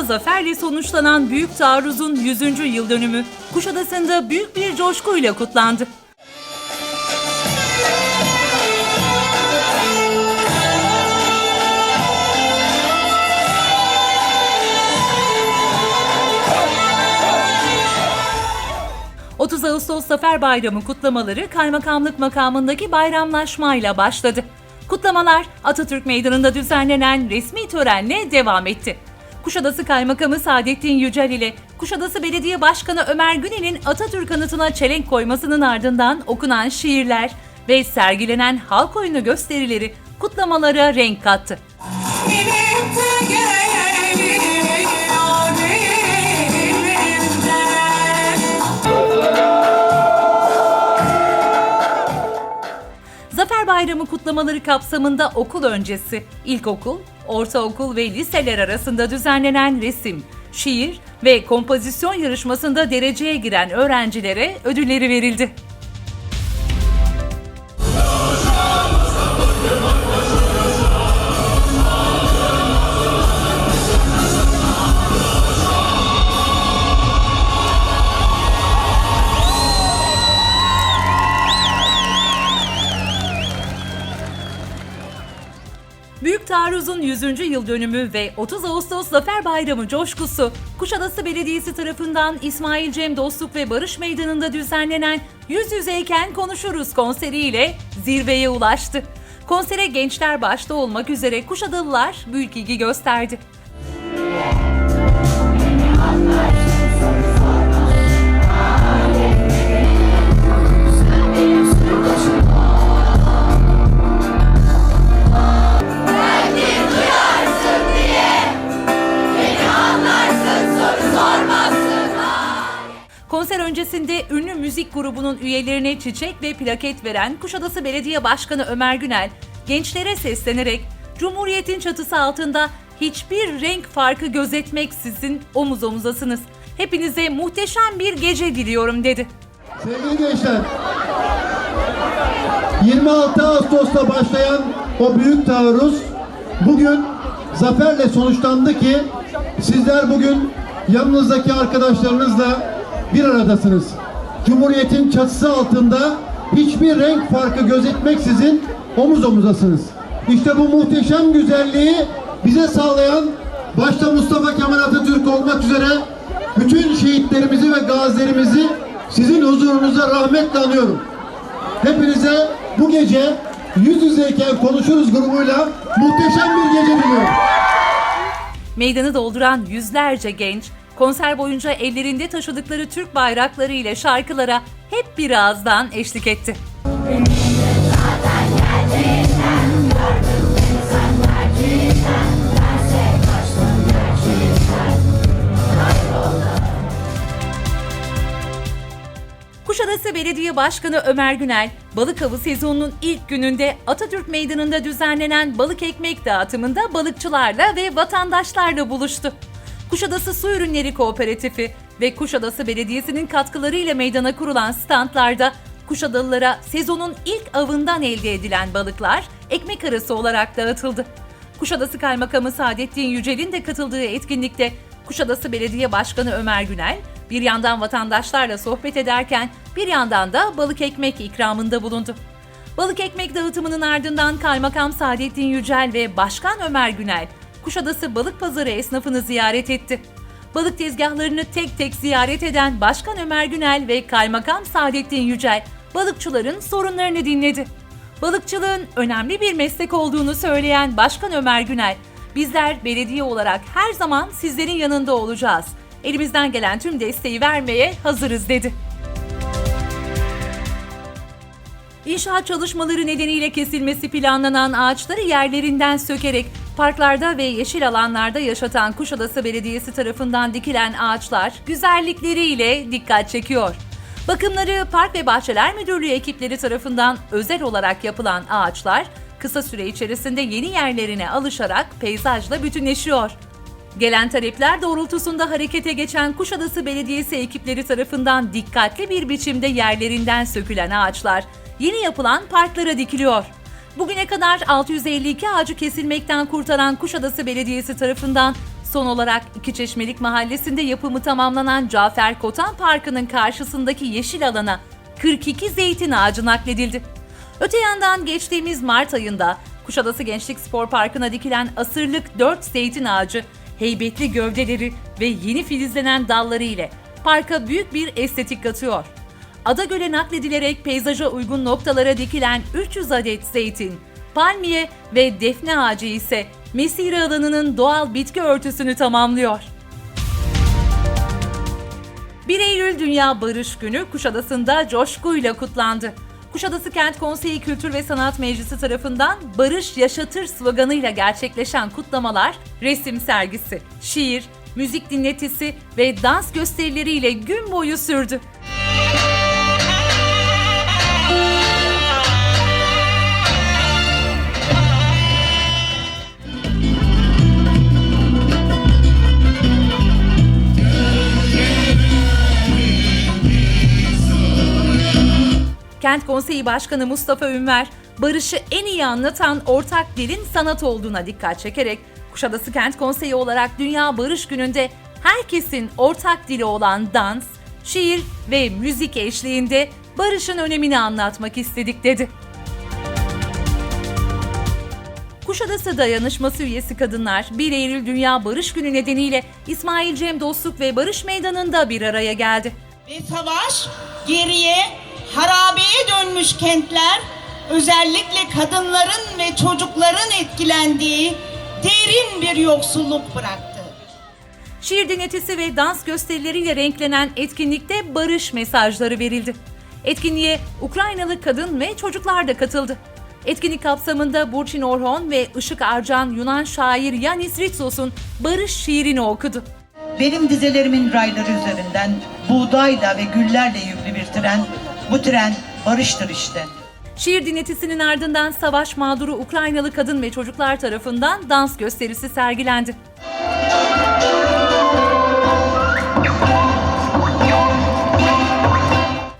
Kuşadası'nda zaferle sonuçlanan Büyük Taarruz'un 100. yıl dönümü Kuşadası'nda büyük bir coşkuyla kutlandı. ...30 Ağustos Zafer Bayramı kutlamaları kaymakamlık makamındaki bayramlaşmayla başladı. Kutlamalar Atatürk Meydanı'nda düzenlenen resmi törenle devam etti. Kuşadası Kaymakamı Saadettin Yücel ile Kuşadası Belediye Başkanı Ömer Günel'in Atatürk anıtına çelenk koymasının ardından okunan şiirler ve sergilenen halk oyunu gösterileri kutlamalara renk kattı. Zafer Bayramı kutlamaları kapsamında okul öncesi, ilkokul, ortaokul ve liseler arasında düzenlenen resim, şiir ve kompozisyon yarışmasında dereceye giren öğrencilere ödülleri verildi. Taarruz'un 100. yıl dönümü ve 30 Ağustos Zafer Bayramı coşkusu Kuşadası Belediyesi tarafından İsmail Cem Dostluk ve Barış Meydanı'nda düzenlenen Yüz Yüzeyken Konuşuruz konseriyle zirveye ulaştı. Konsere gençler başta olmak üzere Kuşadalılar büyük ilgi gösterdi. Konser öncesinde ünlü müzik grubunun üyelerine çiçek ve plaket veren Kuşadası Belediye Başkanı Ömer Günel, gençlere seslenerek Cumhuriyet'in çatısı altında hiçbir renk farkı gözetmeksizin omuz omuzasınız. Hepinize muhteşem bir gece diliyorum dedi. Sevgili gençler, 26 Ağustos'ta başlayan o büyük taarruz bugün zaferle sonuçlandı ki sizler bugün yanınızdaki arkadaşlarınızla bir aradasınız. Cumhuriyetin çatısı altında hiçbir renk farkı gözetmeksizin omuz omuzasınız. İşte bu muhteşem güzelliği bize sağlayan başta Mustafa Kemal Atatürk olmak üzere bütün şehitlerimizi ve gazilerimizi sizin huzurunuza rahmetle anıyorum. Hepinize bu gece yüz yüzeyken konuşuruz grubuyla muhteşem bir gece diliyorum. Meydanı dolduran yüzlerce genç konser boyunca ellerinde taşıdıkları Türk bayrakları ile şarkılara hep bir ağızdan eşlik etti. Kuşadası Belediye Başkanı Ömer Günel, balık avı sezonunun ilk gününde Atatürk Meydanı'nda düzenlenen balık ekmek dağıtımında balıkçılarla ve vatandaşlarla buluştu. Kuşadası Su Ürünleri Kooperatifi ve Kuşadası Belediyesi'nin katkılarıyla meydana kurulan standlarda Kuşadalılara sezonun ilk avından elde edilen balıklar ekmek arası olarak dağıtıldı. Kuşadası Kaymakamı Saadettin Yücel'in de katıldığı etkinlikte Kuşadası Belediye Başkanı Ömer Günel bir yandan vatandaşlarla sohbet ederken bir yandan da balık ekmek ikramında bulundu. Balık ekmek dağıtımının ardından Kaymakam Saadettin Yücel ve Başkan Ömer Günel Kuşadası Balık Pazarı esnafını ziyaret etti. Balık tezgahlarını tek tek ziyaret eden Başkan Ömer Günel ve Kaymakam Saadettin Yücel balıkçıların sorunlarını dinledi. Balıkçılığın önemli bir meslek olduğunu söyleyen Başkan Ömer Günel, bizler belediye olarak her zaman sizlerin yanında olacağız. Elimizden gelen tüm desteği vermeye hazırız dedi. İnşaat çalışmaları nedeniyle kesilmesi planlanan ağaçları yerlerinden sökerek parklarda ve yeşil alanlarda yaşatan Kuşadası Belediyesi tarafından dikilen ağaçlar güzellikleriyle dikkat çekiyor. Bakımları Park ve Bahçeler Müdürlüğü ekipleri tarafından özel olarak yapılan ağaçlar kısa süre içerisinde yeni yerlerine alışarak peyzajla bütünleşiyor. Gelen talepler doğrultusunda harekete geçen Kuşadası Belediyesi ekipleri tarafından dikkatli bir biçimde yerlerinden sökülen ağaçlar yeni yapılan parklara dikiliyor. Bugüne kadar 652 ağacı kesilmekten kurtaran Kuşadası Belediyesi tarafından Son olarak İki Çeşmelik Mahallesi'nde yapımı tamamlanan Cafer Kotan Parkı'nın karşısındaki yeşil alana 42 zeytin ağacı nakledildi. Öte yandan geçtiğimiz Mart ayında Kuşadası Gençlik Spor Parkı'na dikilen asırlık 4 zeytin ağacı, heybetli gövdeleri ve yeni filizlenen dalları ile parka büyük bir estetik katıyor. Adagöl'e nakledilerek peyzaja uygun noktalara dikilen 300 adet zeytin, palmiye ve defne ağacı ise mesire alanının doğal bitki örtüsünü tamamlıyor. 1 Eylül Dünya Barış Günü Kuşadası'nda coşkuyla kutlandı. Kuşadası Kent Konseyi Kültür ve Sanat Meclisi tarafından Barış Yaşatır sloganıyla gerçekleşen kutlamalar, resim sergisi, şiir, müzik dinletisi ve dans gösterileriyle gün boyu sürdü. Kent Konseyi Başkanı Mustafa Ünver, barışı en iyi anlatan ortak dilin sanat olduğuna dikkat çekerek, Kuşadası Kent Konseyi olarak Dünya Barış Günü'nde herkesin ortak dili olan dans, şiir ve müzik eşliğinde barışın önemini anlatmak istedik dedi. Kuşadası Dayanışması üyesi kadınlar 1 Eylül Dünya Barış Günü nedeniyle İsmail Cem Dostluk ve Barış Meydanı'nda bir araya geldi. Ve savaş geriye harabeye dönmüş kentler özellikle kadınların ve çocukların etkilendiği derin bir yoksulluk bıraktı. Şiir dinletisi ve dans gösterileriyle renklenen etkinlikte barış mesajları verildi. Etkinliğe Ukraynalı kadın ve çocuklar da katıldı. Etkinlik kapsamında Burçin Orhon ve Işık Arcan Yunan şair Yanis Ritsos'un barış şiirini okudu. Benim dizelerimin rayları üzerinden buğdayla ve güllerle yüklü bir tren, bu tren barıştır işte. Şiir dinletisinin ardından savaş mağduru Ukraynalı kadın ve çocuklar tarafından dans gösterisi sergilendi.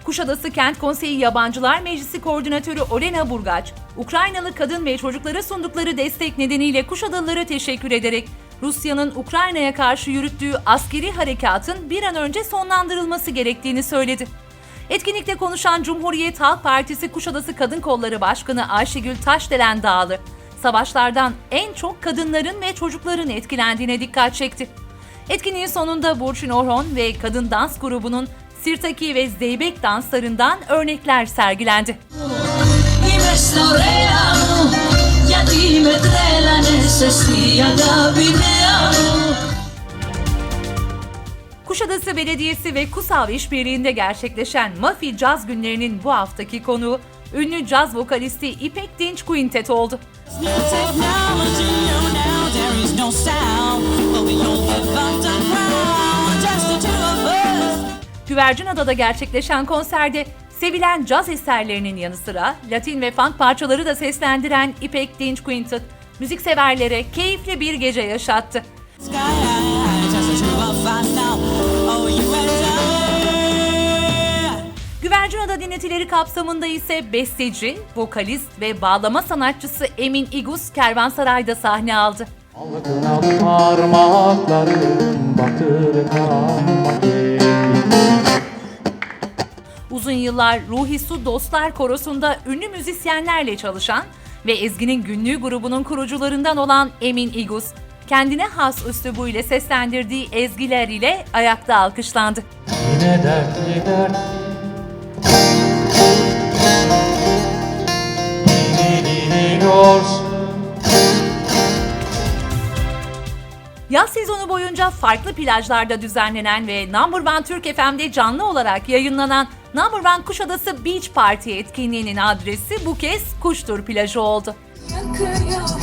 Kuşadası Kent Konseyi Yabancılar Meclisi Koordinatörü Olena Burgaç, Ukraynalı kadın ve çocuklara sundukları destek nedeniyle Kuşadalılara teşekkür ederek Rusya'nın Ukrayna'ya karşı yürüttüğü askeri harekatın bir an önce sonlandırılması gerektiğini söyledi. Etkinlikte konuşan Cumhuriyet Halk Partisi Kuşadası Kadın Kolları Başkanı Ayşegül Taşdelen Dağlı, savaşlardan en çok kadınların ve çocukların etkilendiğine dikkat çekti. Etkinliğin sonunda Burçin Orhon ve kadın dans grubunun Sirtaki ve Zeybek danslarından örnekler sergilendi. Kuşadası Belediyesi ve KUSAV işbirliğinde gerçekleşen Mafi Caz Günleri'nin bu haftaki konuğu ünlü caz vokalisti İpek Dinç Quintet oldu. Us. Güvercinada'da gerçekleşen konserde sevilen caz eserlerinin yanı sıra Latin ve funk parçaları da seslendiren İpek Dinç Quintet, müzikseverlere keyifli bir gece yaşattı. Sky high, just I. Güvercinada dinletileri kapsamında ise besteci, vokalist ve bağlama sanatçısı Emin İgus Kervansaray'da sahne aldı. Altına parmaklarım batır kalmak Uzun yıllar Ruhi Su Dostlar Korosu'nda ünlü müzisyenlerle çalışan ve Ezgi'nin Günlüğü grubunun kurucularından olan Emin İgus, kendine has üslubuyla seslendirdiği ezgiler ile ayakta alkışlandı. Yine dertli dertli Dinliyorsun Yaz sezonu boyunca farklı plajlarda düzenlenen ve Number One Türk FM'de canlı olarak yayınlanan Number One Kuşadası Beach Party etkinliğinin adresi bu kez Kuştur plajı oldu. Yakıyorum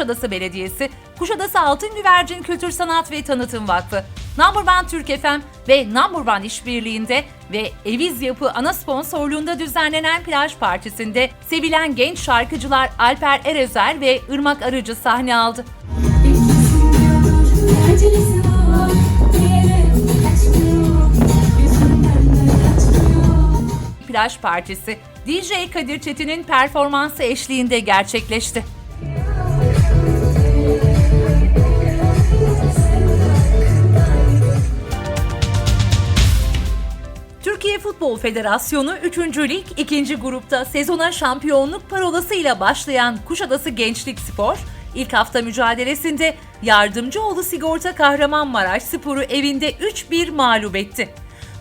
Kuşadası Belediyesi, Kuşadası Altın Güvercin Kültür Sanat ve Tanıtım Vakfı, Number One Türk FM ve Number One işbirliğinde ve Eviz Yapı ana sponsorluğunda düzenlenen plaj partisinde sevilen genç şarkıcılar Alper Erezer ve Irmak Arıcı sahne aldı. Plaj partisi DJ Kadir Çetin'in performansı eşliğinde gerçekleşti. Futbol Federasyonu 3. Lig 2. grupta sezona şampiyonluk parolasıyla başlayan Kuşadası Gençlik Spor, ilk hafta mücadelesinde Yardımcıoğlu Sigorta Kahramanmaraş Sporu evinde 3-1 mağlup etti.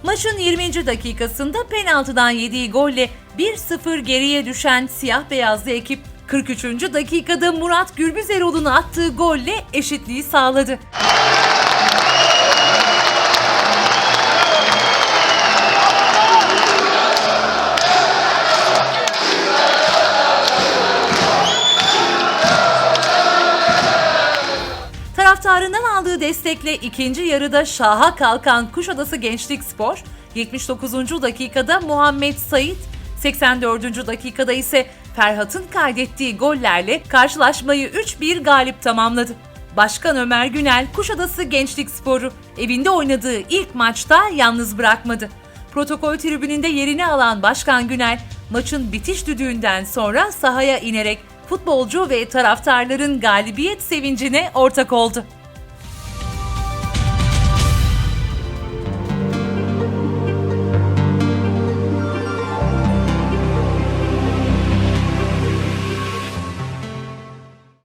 Maçın 20. dakikasında penaltıdan yediği golle 1-0 geriye düşen siyah beyazlı ekip 43. dakikada Murat Gürbüzeroğlu'nun attığı golle eşitliği sağladı. Taraftarından aldığı destekle ikinci yarıda şaha kalkan Kuşadası Gençlik Spor, 79. dakikada Muhammed Sait, 84. dakikada ise Ferhat'ın kaydettiği gollerle karşılaşmayı 3-1 galip tamamladı. Başkan Ömer Günel, Kuşadası Gençlik Sporu evinde oynadığı ilk maçta yalnız bırakmadı. Protokol tribününde yerini alan Başkan Günel, maçın bitiş düdüğünden sonra sahaya inerek futbolcu ve taraftarların galibiyet sevincine ortak oldu.